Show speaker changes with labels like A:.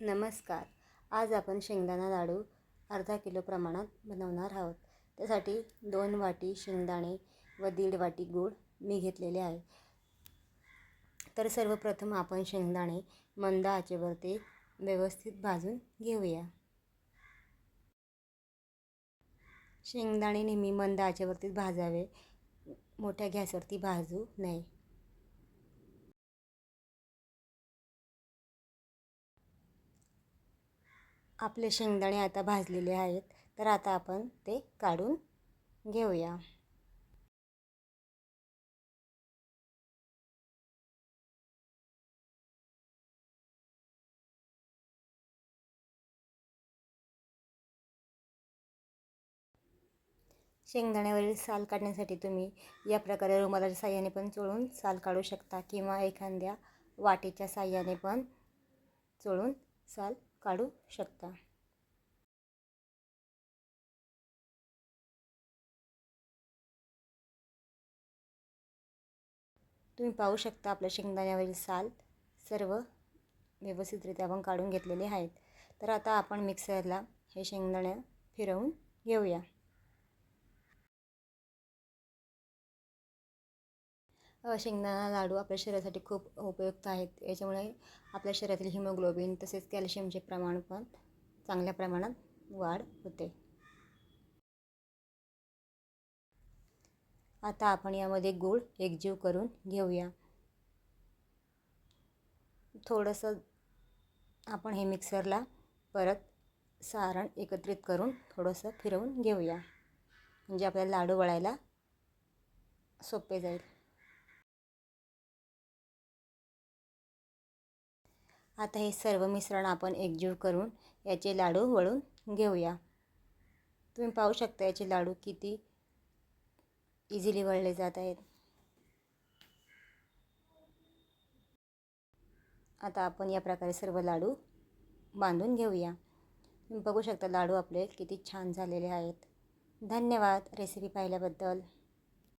A: नमस्कार. आज आपण शेंगदाणा लाडू अर्धा किलो प्रमाणात बनवणार आहोत. त्यासाठी दोन वाटी शेंगदाणे व दीड वाटी गूळ मी घेतलेले आहे. तर सर्वप्रथम आपण शेंगदाणे मंद आचेवरती व्यवस्थित भाजून घेऊया. शेंगदाणे नेहमी मंद आचेवरतीच भाजावे. मोठ्या गॅसवरती भाजू नये. आपले शेंगदाणे आता भाजलेले आहेत तर आता आपण ते काढून घेऊया. शेंगदाण्यावरील साल काढण्यासाठी तुम्ही या प्रकारे रुमालाच्या साह्याने पण चोळून साल काढू शकता किंवा एखाद्या वाटीच्या साह्याने पण चोळून साल काढू शकता. तुम्ही पाहू शकता आपल्या शेंगदाण्यावरील साल सर्व व्यवस्थितरित्या आपण काढून घेतलेले आहेत. तर आता आपण मिक्सरला हे शेंगदाणे फिरवून घेऊया. शेंगदाणा लाडू आपल्या शरीरासाठी खूप उपयुक्त आहेत. याच्यामुळे आपल्या शरीरातील हिमोग्लोबिन तसेच कॅल्शियमचे प्रमाण पण चांगल्या प्रमाणात वाढ होते. आता आपण यामध्ये गूळ एकजीव करून घेऊया. थोडंसं आपण हे मिक्सरला परत सारण एकत्रित करून थोडंसं फिरवून घेऊया. म्हणजे आपल्याला लाडू वळायला सोपे जाईल. आता हे सर्व मिश्रण आपण एकजीव करून याचे लाडू वळून घेऊया. तुम्ही पाहू शकता याचे लाडू किती इझिली वळले जात आहेत. आता आपण या प्रकारे सर्व लाडू बांधून घेऊया. तुम्ही बघू शकता लाडू आपले किती छान झालेले आहेत. धन्यवाद. रेसिपी पाहिल्याबद्दल.